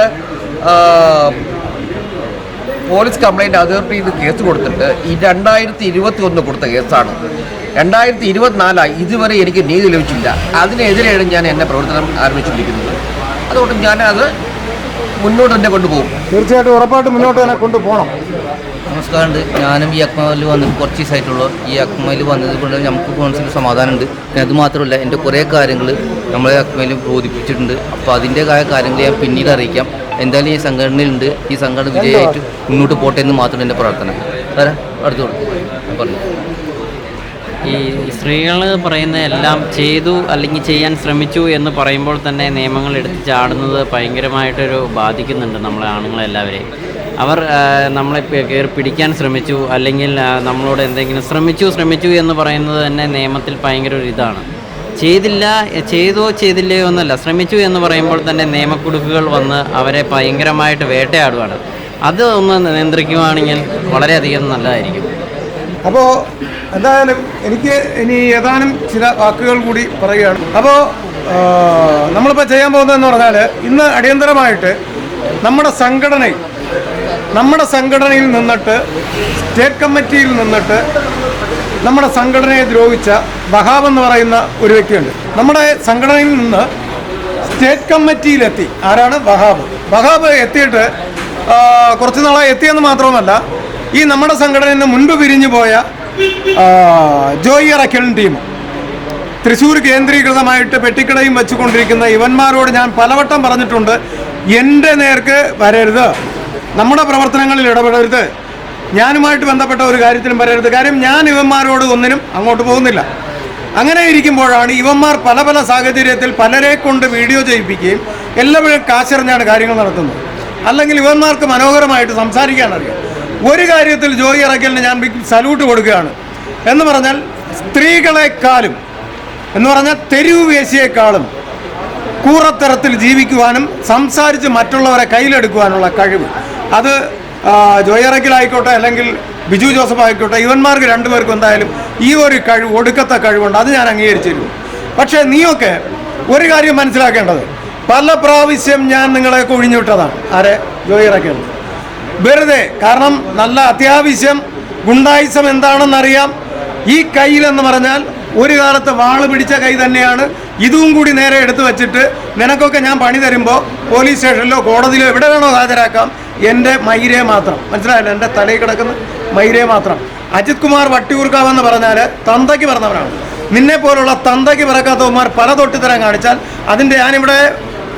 പോലീസ് കംപ്ലൈന്റ് അതോറിറ്റിയിൽ കേസ് കൊടുത്തിട്ട് ഈ രണ്ടായിരത്തി ഇരുപത്തി ഒന്ന് കൊടുത്ത കേസാണ്. രണ്ടായിരത്തി ഇരുപത്തിനാലായി ഇതുവരെ എനിക്ക് നീതി ലഭിച്ചില്ല. അതിനെതിരെയാണ് ഞാൻ എന്റെ പ്രവർത്തനം ആരംഭിച്ചിരിക്കുന്നത് അതുകൊണ്ട് ഞാനത് മുന്നോട്ട് തന്നെ കൊണ്ടുപോകും. തീർച്ചയായിട്ടും ഉറപ്പായിട്ടും മുന്നോട്ട് തന്നെ കൊണ്ടുപോകണം. നമസ്കാരമുണ്ട് ഞാനും ഈ അക്മയിൽ വന്നിട്ട് കുറച്ച് ദിവസമായിട്ടുള്ളൂ. ഈ അക്മയിൽ വന്നത് കൊണ്ട് നമുക്ക് മനസ്സിൽ സമാധാനമുണ്ട്. പിന്നെ അത് മാത്രമല്ല എന്റെ കുറേ കാര്യങ്ങൾ നമ്മളെ അക്മയിൽ ബോധിപ്പിച്ചിട്ടുണ്ട്. അപ്പോൾ അതിന്റെതായ കാര്യങ്ങൾ ഞാൻ പിന്നീട് അറിയിക്കാം. എന്തായാലും ഈ സംഘടനയിലുണ്ട്. ഈ സംഘടന വിജയമായിട്ട് മുന്നോട്ട് പോട്ടെ എന്ന് മാത്രമേ എന്റെ പ്രാർത്ഥന. വരാം അടുത്തോളൂ. പറഞ്ഞു. ഈ സ്ത്രീകൾ പറയുന്ന എല്ലാം ചെയ്തു അല്ലെങ്കിൽ ചെയ്യാൻ ശ്രമിച്ചു എന്ന് പറയുമ്പോൾ തന്നെ നിയമങ്ങൾ എടുത്ത് ചാടുന്നത് ഭയങ്കരമായിട്ടൊരു ബാധിക്കുന്നുണ്ട് നമ്മളെ ആണുങ്ങളെല്ലാവരെയും അവർ നമ്മളെ കയറി പിടിക്കാൻ ശ്രമിച്ചു അല്ലെങ്കിൽ നമ്മളോട് എന്തെങ്കിലും ശ്രമിച്ചു ശ്രമിച്ചു എന്ന് പറയുന്നത് തന്നെ നിയമത്തിൽ ഭയങ്കര ഒരു ഇതാണ്. ചെയ്തില്ല ചെയ്തോ ചെയ്തില്ലയോ എന്നല്ല ശ്രമിച്ചു എന്ന് പറയുമ്പോൾ തന്നെ നിയമക്കുടുക്കുകൾ വന്ന് അവരെ ഭയങ്കരമായിട്ട് വേട്ടയാടുകയാണ് അത് ഒന്ന് നിയന്ത്രിക്കുകയാണെങ്കിൽ വളരെയധികം നല്ലതായിരിക്കും. അപ്പോൾ എന്തായാലും എനിക്ക് ഇനി ഏതാനും ചില വാക്കുകൾ കൂടി പറയുകയാണ്. അപ്പോൾ നമ്മളിപ്പോൾ ചെയ്യാൻ പോകുന്നതെന്ന് പറഞ്ഞാൽ ഇന്ന് അടിയന്തരമായിട്ട് നമ്മുടെ സംഘടനയിൽ നമ്മുടെ സംഘടനയിൽ നിന്നിട്ട് സ്റ്റേറ്റ് കമ്മിറ്റിയിൽ നിന്നിട്ട് നമ്മുടെ സംഘടനയെ ദ്രോഹിച്ച വഹാബ് എന്ന് പറയുന്ന ഒരു വ്യക്തിയുണ്ട്. നമ്മുടെ സംഘടനയിൽ നിന്ന് സ്റ്റേറ്റ് കമ്മിറ്റിയിലെത്തി. ആരാണ്? വഹാബ്. വഹാബ് എത്തിയിട്ട് കുറച്ച് നാളായി എത്തിയെന്ന് മാത്രമല്ല ഈ നമ്മുടെ സംഘടനയിൽ നിന്ന് മുൻപ് പിരിഞ്ഞു പോയ ജോയി അറക്കലും ടീം. തൃശ്ശൂർ കേന്ദ്രീകൃതമായിട്ട് പെട്ടിക്കടയും വെച്ചുകൊണ്ടിരിക്കുന്ന ഇവന്മാരോട് ഞാൻ പലവട്ടം പറഞ്ഞിട്ടുണ്ട് എന്റെ നേർക്ക് വരരുത്. നമ്മുടെ പ്രവർത്തനങ്ങളിൽ ഇടപെടരുത്. ഞാനുമായിട്ട് ബന്ധപ്പെട്ട ഒരു കാര്യത്തിലും വരരുത്. കാര്യം ഞാൻ ഇവന്മാരോട് ഒന്നിനും അങ്ങോട്ട് പോകുന്നില്ല. അങ്ങനെ ഇരിക്കുമ്പോഴാണ് ഇവന്മാർ പല പല സാഹചര്യത്തിൽ പലരെ കൊണ്ട് വീഡിയോ ചെയ്യിപ്പിക്കുകയും എല്ലാവരും കാശെറിഞ്ഞാണ് കാര്യങ്ങൾ നടത്തുന്നത്. അല്ലെങ്കിൽ ഇവന്മാർക്ക് മനോഹരമായിട്ട് സംസാരിക്കാൻ അറിയാം. ഒരു കാര്യത്തിൽ ജോയി ഇറക്കലിന് ഞാൻ സല്യൂട്ട് കൊടുക്കുകയാണ്. എന്ന് പറഞ്ഞാൽ സ്ത്രീകളെക്കാളും എന്ന് പറഞ്ഞാൽ തെരുവ് വേശിയേക്കാളും കൂറത്തരത്തിൽ ജീവിക്കുവാനും സംസാരിച്ച് മറ്റുള്ളവരെ കയ്യിലെടുക്കുവാനുള്ള കഴിവ്. അത് ജോയറക്കിലായിക്കോട്ടെ അല്ലെങ്കിൽ ബിജു ജോസഫ് ആയിക്കോട്ടെ ഇവന്മാർക്ക് രണ്ടുപേർക്കും എന്തായാലും ഈ ഒരു കഴിവ് ഒടുക്കത്തെ കഴിവുണ്ട്. അത് ഞാൻ അംഗീകരിച്ചിരുന്നു. പക്ഷേ നീയൊക്കെ ഒരു കാര്യം മനസ്സിലാക്കേണ്ടത്. പല പ്രാവശ്യം ഞാൻ നിങ്ങളെയൊക്കെ ഒഴിഞ്ഞുവിട്ടതാണ് ആരെ? ജോയിറക്കൽ വെറുതെ. കാരണം നല്ല അത്യാവശ്യം ഗുണ്ടായിസം എന്താണെന്നറിയാം. ഈ കയ്യിലെന്ന് പറഞ്ഞാൽ ഒരു കാലത്ത് വാൾ പിടിച്ച കൈ തന്നെയാണ്. ഇതും കൂടി നേരെ എടുത്തു വച്ചിട്ട് നിനക്കൊക്കെ ഞാൻ പണി തരുമ്പോൾ പോലീസ് സ്റ്റേഷനിലോ കോടതിയിലോ എവിടെ വേണോ ഹാജരാക്കാം. എന്റെ മൈരേ മാത്രം. മനസ്സിലായില്ല? എന്റെ തലയിൽ കിടക്കുന്ന മൈരേ മാത്രം. അജിത് കുമാർ വട്ടിയൂർക്കാവെന്ന് പറഞ്ഞാൽ തന്തയ്ക്ക് പറഞ്ഞവരാണ് നിന്നെ പോലുള്ള തന്തയ്ക്ക് പിറക്കാത്തവന്മാർ പല തൊട്ടിത്തരം കാണിച്ചാൽ അതിന്റെ ഞാനിവിടെ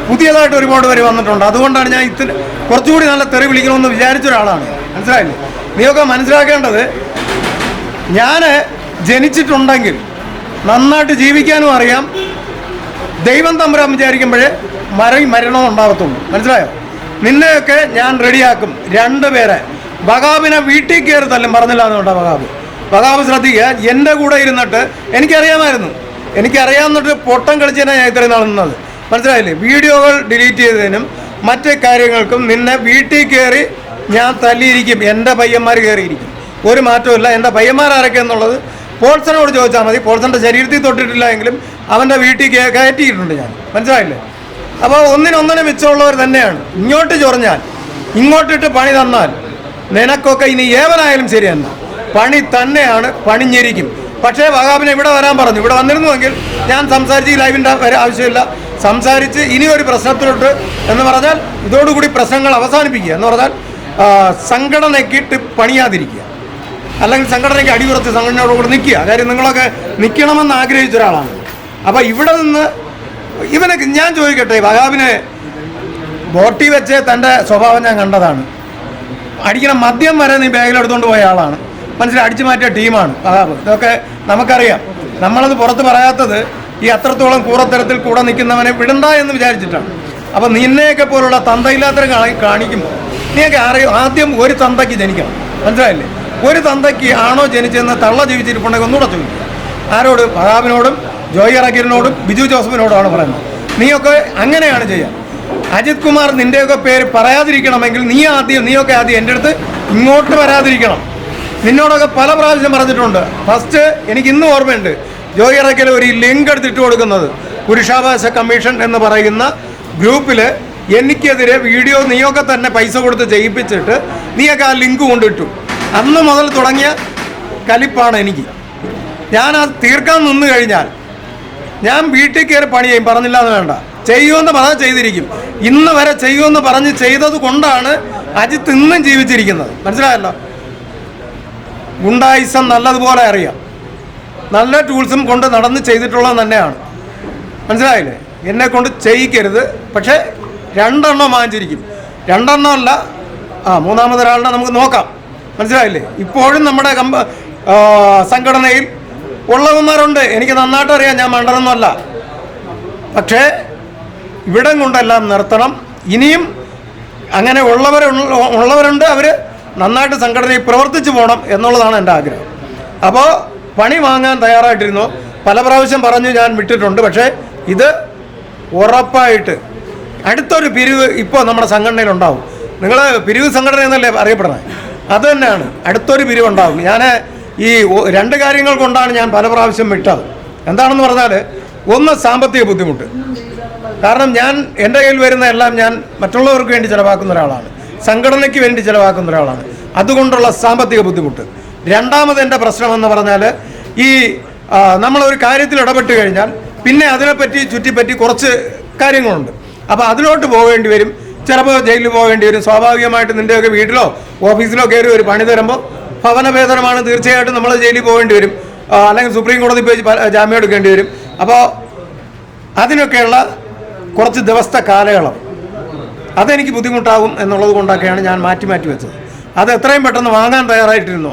പുതിയതായിട്ട് ഒരുപാട് പേര് വന്നിട്ടുണ്ട്. അതുകൊണ്ടാണ് ഞാൻ ഇത്ര കുറച്ചുകൂടി നല്ല തെറി വിളിക്കണമെന്ന് വിചാരിച്ച ഒരാളാണ്. മനസ്സിലായില്ലേ? നീയൊക്കെ മനസ്സിലാക്കേണ്ടത് ഞാൻ ജനിച്ചിട്ടുണ്ടെങ്കിൽ നന്നായിട്ട് ജീവിക്കാനും അറിയാം. ദൈവം തമ്പുരാൻ വിചാരിക്കുമ്പോഴേ മര മരണവും ഉണ്ടാകത്തുള്ളൂ മനസ്സിലായോ? നിന്നെയൊക്കെ ഞാൻ റെഡിയാക്കും. രണ്ട് പേരെ. ബഗാബിനെ വീട്ടിൽ കയറി തല്ലും. പറഞ്ഞില്ല എന്നുണ്ടോ ബഗാബ് ബഗാബ് ശ്രദ്ധിക്കുക എന്റെ കൂടെ ഇരുന്നിട്ട് എനിക്കറിയാമായിരുന്നു. എനിക്കറിയാമെന്നിട്ട് പൊട്ടം കളിച്ചതിനാണ് ഞാൻ ഇത്രയും നാൾ നിന്നത്. മനസ്സിലായില്ലേ? വീഡിയോകൾ ഡിലീറ്റ് ചെയ്തതിനും മറ്റ് കാര്യങ്ങൾക്കും നിന്നെ വീട്ടിൽ കയറി ഞാൻ തല്ലിയിരിക്കും. എന്റെ പയ്യന്മാർ കയറിയിരിക്കും ഒരു മാറ്റമില്ല എന്റെ പയ്യന്മാർ ആരൊക്കെ എന്നുള്ളത് പോൾസനോട് ചോദിച്ചാൽ മതി. പോൾസന്റെ ശരീരത്തിൽ തൊട്ടിട്ടില്ല എങ്കിലും അവന്റെ വീട്ടിൽ കയറ്റിയിട്ടുണ്ട് ഞാൻ. മനസ്സിലായില്ലേ? അപ്പോൾ ഒന്നിനൊന്നിനെ മിച്ചമുള്ളവർ തന്നെയാണ്. ഇങ്ങോട്ട് ചൊറിഞ്ഞാൽ ഇങ്ങോട്ടിട്ട് പണി തന്നാൽ നിനക്കൊക്കെ ഇനി ഏവനായാലും ശരിയല്ല. പണി തന്നെയാണ് പണിഞ്ഞിരിക്കും. പക്ഷേ വഹാബിനെ ഇവിടെ വരാൻ പറഞ്ഞു. ഇവിടെ വന്നിരുന്നുവെങ്കിൽ ഞാൻ സംസാരിച്ച് ഈ ലൈവിന്റെ ആവശ്യമില്ല. സംസാരിച്ച് ഇനി ഒരു പ്രശ്നത്തിലോട്ട് എന്ന് പറഞ്ഞാൽ ഇതോടുകൂടി പ്രശ്നങ്ങൾ അവസാനിപ്പിക്കുക എന്ന് പറഞ്ഞാൽ സംഘടനയ്ക്കിട്ട് പണിയാതിരിക്കുക. അല്ലെങ്കിൽ സംഘടനയ്ക്ക് അടിയുറച്ച് സംഘടനയോട് കൂടെ നിൽക്കുക. കാര്യം നിങ്ങളൊക്കെ നിൽക്കണമെന്ന് ആഗ്രഹിച്ച ഒരാളാണ്. അപ്പോൾ ഇവിടെ നിന്ന് ഇവനൊക്കെ ഞാൻ ചോദിക്കട്ടെ വഹാബിനെ ബോട്ടി വെച്ച് തന്റെ സ്വഭാവം ഞാൻ കണ്ടതാണ്. അടിക്കണ മദ്യം വരെ നീ ബാഗിലെടുത്തുകൊണ്ട് പോയ ആളാണ്. മനസ്സിലായി അടിച്ചു മാറ്റിയ ടീമാണ് വഹാബ്. ഇതൊക്കെ നമുക്കറിയാം. നമ്മളത് പുറത്ത് പറയാത്തത് ഈ അത്രത്തോളം കൂറത്തരത്തിൽ കൂടെ നിൽക്കുന്നവനെ വിടണ്ട എന്ന് വിചാരിച്ചിട്ടാണ്. അപ്പം നിന്നെയൊക്കെ പോലുള്ള തന്തയില്ലാത്തവരെ കാണി കാണിക്കുമ്പോൾ നീയൊക്കെ അറിയും ആദ്യം ഒരു തന്തയ്ക്ക് ജനിക്കണം. മനസ്സിലായില്ലേ? ഒരു തന്തയ്ക്ക് ആണോ ജനിച്ചതെന്ന് തള്ള ജീവിച്ചിരിപ്പുണ്ടെങ്കിൽ ഒന്നുകൂടെ ചോദിക്കും. ആരോട്? പ്രതാപിനോടും ജോയി അറക്കലിനോടും ബിജു ജോസഫിനോടുമാണ് പറയുന്നത്. നീയൊക്കെ അങ്ങനെയാണ് ചെയ്യുക. അജിത് കുമാർ നിന്റെയൊക്കെ പേര് പറയാതിരിക്കണമെങ്കിൽ നീ ആദ്യം നീയൊക്കെ ആദ്യം എന്റെ അടുത്ത് ഇങ്ങോട്ട് വരാതിരിക്കണം. നിന്നോടൊക്കെ പല പ്രാവശ്യം പറഞ്ഞിട്ടുണ്ട്. ഫസ്റ്റ് എനിക്ക് ഇന്നും ഓർമ്മയുണ്ട്. ജോയി ഇറക്കൽ ഒരു ലിങ്ക് എടുത്തിട്ട് കൊടുക്കുന്നത്. പുരുഷാവകാശ കമ്മീഷൻ എന്ന് പറയുന്ന ഗ്രൂപ്പിൽ എനിക്കെതിരെ വീഡിയോ നീയൊക്കെ തന്നെ പൈസ കൊടുത്ത് ചെയ്യിപ്പിച്ചിട്ട് നീയൊക്കെ ആ ലിങ്ക് കൊണ്ടിട്ടു അന്ന് മുതൽ തുടങ്ങിയ കലിപ്പാണ് എനിക്ക്. ഞാൻ അത് തീർക്കാൻ നിന്ന് കഴിഞ്ഞാൽ ഞാൻ വീട്ടിൽ കയറി പണി ചെയ്യും പറഞ്ഞില്ല എന്ന് വേണ്ട. ചെയ്യുമെന്ന് പറഞ്ഞാൽ ചെയ്തിരിക്കും. ഇന്ന് വരെ ചെയ്യുമെന്ന് പറഞ്ഞ് ചെയ്തത് കൊണ്ടാണ് അജിത്ത് ഇന്നും ജീവിച്ചിരിക്കുന്നത്. മനസ്സിലായല്ലോ? ഗുണ്ടായിസം നല്ലതുപോലെ അറിയാം. നല്ല ടൂൾസും കൊണ്ട് നടന്ന് ചെയ്തിട്ടുള്ളത് തന്നെയാണ്. മനസ്സിലായില്ലേ? എന്നെ കൊണ്ട് ചെയ്യിക്കരുത്. പക്ഷേ രണ്ടെണ്ണം വാങ്ങിച്ചിരിക്കും. രണ്ടെണ്ണം അല്ല ആ മൂന്നാമതൊരാളിനെ നമുക്ക് നോക്കാം. മനസ്സിലായില്ലേ? ഇപ്പോഴും നമ്മുടെ കമ്പ സംഘടനയിൽ ഉള്ളവന്മാരുണ്ട്. എനിക്ക് നന്നായിട്ട് അറിയാം ഞാൻ മണ്ടനൊന്നുമല്ല. പക്ഷേ ഇവിടം കൊണ്ടെല്ലാം നിർത്തണം. ഇനിയും അങ്ങനെ ഉള്ളവർ ഉള്ളവരുണ്ട്. അവർ നന്നായിട്ട് സംഘടനയിൽ പ്രവർത്തിച്ചു പോകണം എന്നുള്ളതാണ് എന്റെ ആഗ്രഹം. അപ്പോൾ പണി വാങ്ങാൻ തയ്യാറായിട്ടിരുന്നു. പല പ്രാവശ്യം പറഞ്ഞു ഞാൻ വിട്ടിട്ടുണ്ട്. പക്ഷേ ഇത് ഉറപ്പായിട്ട് അടുത്തൊരു പിരിവ് ഇപ്പോൾ നമ്മുടെ സംഘടനയിൽ ഉണ്ടാവും നിങ്ങൾ പിരിവ് സംഘടന എന്നല്ലേ അറിയപ്പെടുന്നത്? അത് തന്നെയാണ്. അടുത്തൊരു പിരിവ് ഉണ്ടാവും ഞാൻ ഈ രണ്ട് കാര്യങ്ങൾ കൊണ്ടാണ് ഞാൻ പല പ്രാവശ്യം വിട്ടത്. എന്താണെന്ന് പറഞ്ഞാൽ ഒന്ന് സാമ്പത്തിക ബുദ്ധിമുട്ട്. കാരണം ഞാൻ എന്റെ കയ്യിൽ വരുന്ന എല്ലാം ഞാൻ മറ്റുള്ളവർക്ക് വേണ്ടി ചിലവാക്കുന്ന ഒരാളാണ്. സംഘടനയ്ക്ക് വേണ്ടി ചിലവാക്കുന്ന ഒരാളാണ്. അതുകൊണ്ടുള്ള സാമ്പത്തിക ബുദ്ധിമുട്ട്. രണ്ടാമത് എന്റെ പ്രശ്നമെന്ന് പറഞ്ഞാൽ ഈ നമ്മളൊരു കാര്യത്തിൽ ഇടപെട്ട് കഴിഞ്ഞാൽ പിന്നെ അതിനെപ്പറ്റി ചുറ്റിപ്പറ്റി കുറച്ച് കാര്യങ്ങളുണ്ട്. അപ്പോൾ അതിലോട്ട് പോകേണ്ടി വരും. ചിലപ്പോൾ ജയിലിൽ പോകേണ്ടി വരും. സ്വാഭാവികമായിട്ട് നിന്റെയൊക്കെ വീട്ടിലോ ഓഫീസിലോ കയറി ഒരു പണി തരുമ്പോൾ ഭവനഭേദനമാണ് തീർച്ചയായിട്ടും നമ്മൾ ജയിലിൽ പോകേണ്ടി വരും. അല്ലെങ്കിൽ സുപ്രീം കോടതി പോയി ജാമ്യം എടുക്കേണ്ടി വരും. അപ്പോൾ അതിനൊക്കെയുള്ള കുറച്ച് ദിവസത്തെ കാലയളവ്. അതെനിക്ക് ബുദ്ധിമുട്ടാകും എന്നുള്ളത് കൊണ്ടൊക്കെയാണ് ഞാൻ മാറ്റി മാറ്റി വെച്ചത്. അത് എത്രയും പെട്ടെന്ന് വാങ്ങാൻ തയ്യാറായിട്ടിരുന്നു.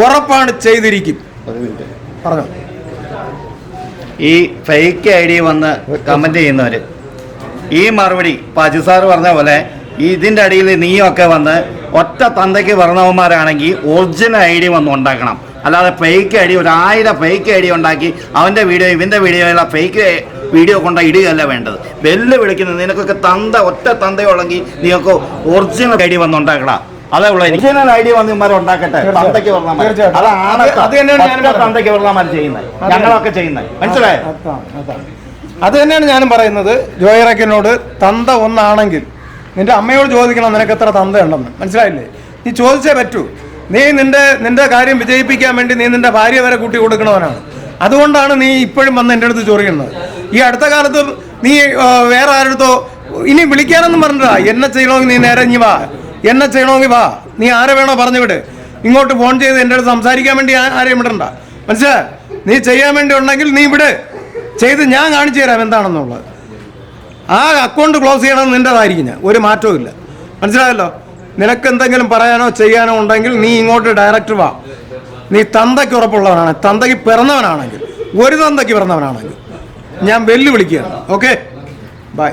ഉറപ്പാണ് ചെയ്തിരിക്കും. പറഞ്ഞു. ഈ ഫേക്ക് ഐ ഡി വന്ന് കമന്റ് ചെയ്യുന്നവര് ഈ മറുപടി പാജി സാർ പറഞ്ഞ പോലെ ഇതിന്റെ അടിയിൽ നീയൊക്കെ വന്ന് ഒറ്റ തന്തയ്ക്ക് പറഞ്ഞവന്മാരാണെങ്കിൽ ഒറിജിനൽ ഐ ഡി വന്ന് ഉണ്ടാക്കണം. അല്ലാതെ ഫേക്ക് ഐ ഡി ഒരു ആയിരം ഫേക്ക് ഐ ഡി ഉണ്ടാക്കി അവന്റെ വീഡിയോ ഇവന്റെ വീഡിയോയിലെ ഫേക്ക് വീഡിയോ കൊണ്ട ഇടുകയല്ല വേണ്ടത്. വെല്ല് വിളിക്കുന്നത് നിനക്കൊക്കെ തന്ത ഒറ്റ തന്തയുള്ളെങ്കിൽ നീയൊക്കെ ഒറിജിനൽ ഐ ഡി വന്ന് ഉണ്ടാക്കണം. അതേ ഉള്ളൂ ഒറിജിനൽ ഐ ഡി വന്ന് ഉണ്ടാക്കട്ടെ. തന്തയ്ക്ക് പറഞ്ഞാൽ അതാണ് അത് അത് തന്നെയാണ് ഞാൻ ഒറ്റ തന്തയ്ക്ക് പറഞ്ഞാൽ ചെയ്യുന്നത്. ഞങ്ങളൊക്കെ ചെയ്യുന്നത്. മനസ്സിലായോ. അത് തന്നെയാണ് ഞാനും പറയുന്നത്. ജോയിറക്കിനോട് തന്ത ഒന്നാണെങ്കിൽ നിന്റെ അമ്മയോട് ചോദിക്കണം നിനക്ക് എത്ര തന്തയുണ്ടെന്ന്. മനസ്സിലായില്ലേ? നീ ചോദിച്ചേ പറ്റൂ. നീ നിന്റെ നിന്റെ കാര്യം വിജയിപ്പിക്കാൻ വേണ്ടി നീ നിന്റെ ഭാര്യ വരെ കൂട്ടി കൊടുക്കണവനാണ്. അതുകൊണ്ടാണ് നീ ഇപ്പോഴും വന്ന് എന്റെ അടുത്ത് ചൊറിയുന്നത് ഈ അടുത്ത കാലത്ത് നീ വേറെ ആരുടെ ഇനി വിളിക്കാനൊന്നും പറഞ്ഞിട്ടാ എന്നെ ചെയ്യണമെങ്കിൽ നീ നേരെ ഇനി വാ. എന്നെ ചെയ്യണമെങ്കിൽ വാ. നീ ആരെ വേണോ പറഞ്ഞു വിട്. ഇങ്ങോട്ട് ഫോൺ ചെയ്ത് എന്റെ അടുത്ത് സംസാരിക്കാൻ വേണ്ടി ആരെയും വിടണ്ട. മനസ്സിലായോ നീ ചെയ്യാൻ വേണ്ടി ഉണ്ടെങ്കിൽ നീ വിട്. ചെയ്ത് ഞാൻ കാണിച്ചു തരാം എന്താണെന്നുള്ളത്. ആ അക്കൗണ്ട് ക്ലോസ് ചെയ്യണം നിന്റെതായിരിക്കും ഞാൻ. ഒരു മാറ്റവും ഇല്ല. മനസ്സിലായല്ലോ? നിനക്ക് എന്തെങ്കിലും പറയാനോ ചെയ്യാനോ ഉണ്ടെങ്കിൽ നീ ഇങ്ങോട്ട് ഡയറക്റ്റ് വാ. നീ തന്തയ്ക്ക് ഉറപ്പുള്ളവനാണ്. തന്തയ്ക്ക് പിറന്നവനാണെങ്കിൽ ഒരു തന്തയ്ക്ക് പിറന്നവനാണെങ്കിൽ ഞാൻ വെല്ലുവിളിക്കുകയാണ്. Okay bye